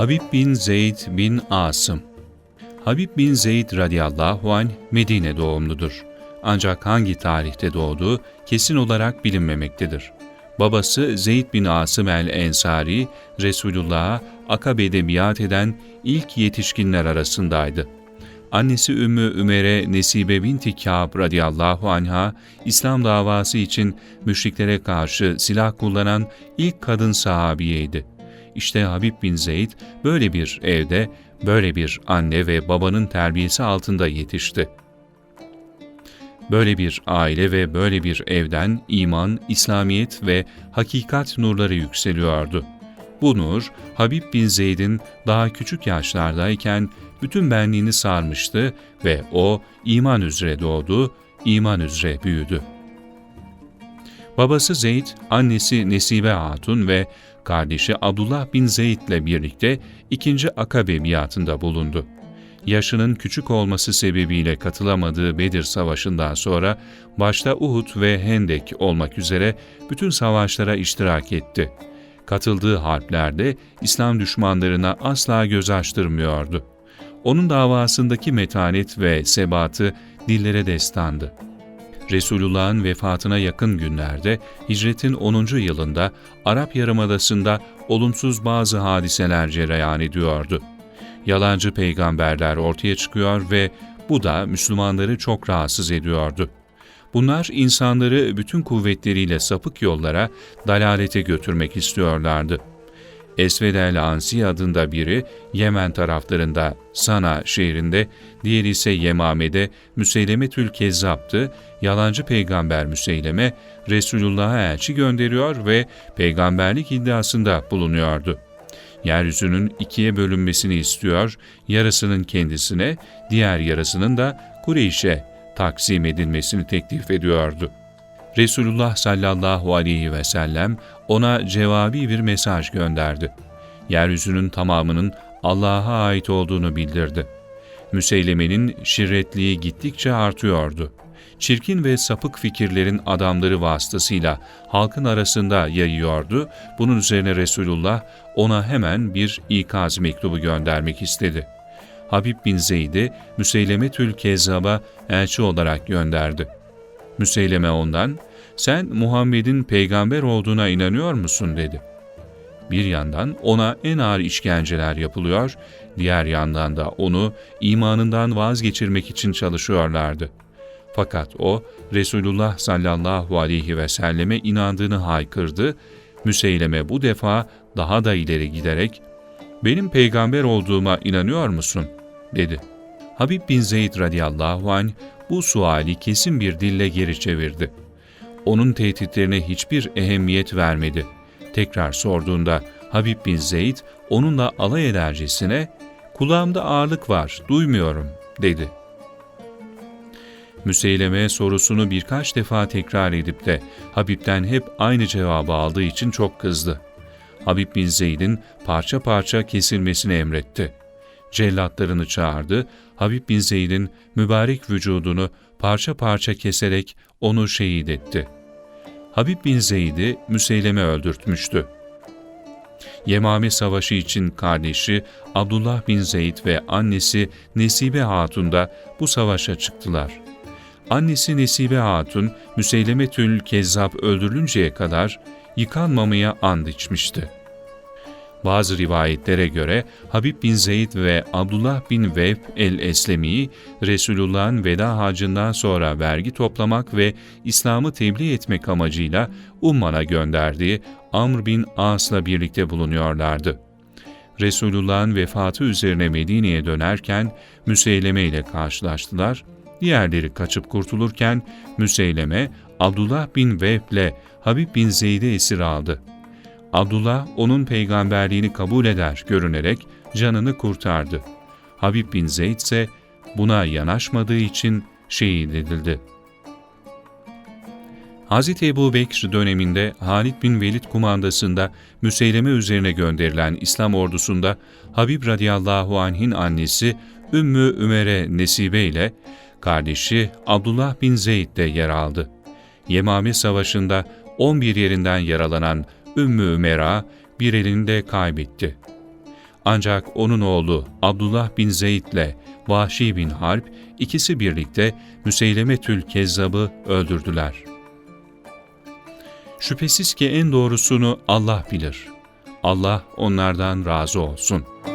Habib bin Zeyd bin Asım Habib bin Zeyd radıyallahu anh Medine doğumludur. Ancak hangi tarihte doğduğu kesin olarak bilinmemektedir. Babası Zeyd bin Asım el-Ensari, Resulullah'a Akabe'de biat eden ilk yetişkinler arasındaydı. Annesi Ümmü Ümer'e Nesibe binti Kâb radıyallahu anha, İslam davası için müşriklere karşı silah kullanan ilk kadın sahabiyeydi. İşte Habib bin Zeyd böyle bir evde, böyle bir anne ve babanın terbiyesi altında yetişti. Böyle bir aile ve böyle bir evden iman, İslamiyet ve hakikat nurları yükseliyordu. Bu nur, Habib bin Zeyd'in daha küçük yaşlardayken bütün benliğini sarmıştı ve o iman üzere doğdu, iman üzere büyüdü. Babası Zeyd, annesi Nesibe Hatun ve kardeşi Abdullah bin Zeyd ile birlikte ikinci Akabe biatında bulundu. Yaşının küçük olması sebebiyle katılamadığı Bedir Savaşı'ndan sonra başta Uhud ve Hendek olmak üzere bütün savaşlara iştirak etti. Katıldığı harplerde İslam düşmanlarına asla göz açtırmıyordu. Onun davasındaki metanet ve sebatı dillere destandı. Resulullah'ın vefatına yakın günlerde hicretin 10. yılında Arap Yarımadası'nda olumsuz bazı hadiseler cereyan ediyordu. Yalancı peygamberler ortaya çıkıyor ve bu da Müslümanları çok rahatsız ediyordu. Bunlar insanları bütün kuvvetleriyle sapık yollara, dalalete götürmek istiyorlardı. Esved el-Ansi adında biri Yemen taraflarında Sana şehrinde, diğeri ise Yemame'de Müseylemetül Kezzap'tı. Yalancı peygamber Müseyleme, Resulullah'a elçi gönderiyor ve peygamberlik iddiasında bulunuyordu. Yeryüzünün ikiye bölünmesini istiyor, yarısının kendisine, diğer yarısının da Kureyş'e taksim edilmesini teklif ediyordu. Resulullah sallallahu aleyhi ve sellem ona cevabi bir mesaj gönderdi. Yeryüzünün tamamının Allah'a ait olduğunu bildirdi. Müseylemenin şirretliği gittikçe artıyordu. Çirkin ve sapık fikirlerin adamları vasıtasıyla halkın arasında yayıyordu. Bunun üzerine Resulullah ona hemen bir ikaz mektubu göndermek istedi. Habib bin Zeyd'i Müseylemetül Kezzab'a elçi olarak gönderdi. Müseyleme ondan, sen Muhammed'in peygamber olduğuna inanıyor musun dedi. Bir yandan ona en ağır işkenceler yapılıyor, diğer yandan da onu imanından vazgeçirmek için çalışıyorlardı. Fakat o Resulullah sallallahu aleyhi ve selleme inandığını haykırdı. Müseyleme bu defa daha da ileri giderek benim peygamber olduğuma inanıyor musun? dedi. Habib bin Zeyd radıyallahu anh bu suali kesin bir dille geri çevirdi. Onun tehditlerine hiçbir ehemmiyet vermedi. Tekrar sorduğunda Habib bin Zeyd onunla alay edercesine ''Kulağımda ağırlık var, duymuyorum.'' dedi. Müseyleme sorusunu birkaç defa tekrar edip de Habib'den hep aynı cevabı aldığı için çok kızdı. Habib bin Zeyd'in parça parça kesilmesini emretti. Cellatlarını çağırdı, Habib bin Zeyd'in mübarek vücudunu parça parça keserek onu şehit etti. Habib bin Zeyd'i Müseyleme öldürtmüştü. Yemame Savaşı için kardeşi Abdullah bin Zeyd ve annesi Nesibe Hatun da bu savaşa çıktılar. Annesi Nesibe Hatun, Müseylemetül Kezzab öldürülünceye kadar yıkanmamaya and içmişti. Bazı rivayetlere göre Habib bin Zeyd ve Abdullah bin Vehb el-Eslemi, Resulullah'ın veda hacından sonra vergi toplamak ve İslam'ı tebliğ etmek amacıyla Umman'a gönderdiği Amr bin As'la birlikte bulunuyorlardı. Resulullah'ın vefatı üzerine Medine'ye dönerken Müseyleme ile karşılaştılar. Diğerleri kaçıp kurtulurken Müseyleme, Abdullah bin Vehb ile Habib bin Zeyd'i esir aldı. Abdullah onun peygamberliğini kabul eder görünerek canını kurtardı. Habib bin Zeyd ise buna yanaşmadığı için şehit edildi. Hz. Ebu Bekir döneminde Halid bin Velid kumandasında Müseyleme üzerine gönderilen İslam ordusunda Habib radıyallahu anh'in annesi Ümmü Ümer'e Nesibe ile kardeşi Abdullah bin Zeyd de yer aldı. Yemame Savaşı'nda 11 yerinden yaralanan Ümmü Mera bir elini de kaybetti. Ancak onun oğlu Abdullah bin Zeyd ile Vahşi bin Harp ikisi birlikte Müseylemetül Kezzab'ı öldürdüler. Şüphesiz ki en doğrusunu Allah bilir. Allah onlardan razı olsun.''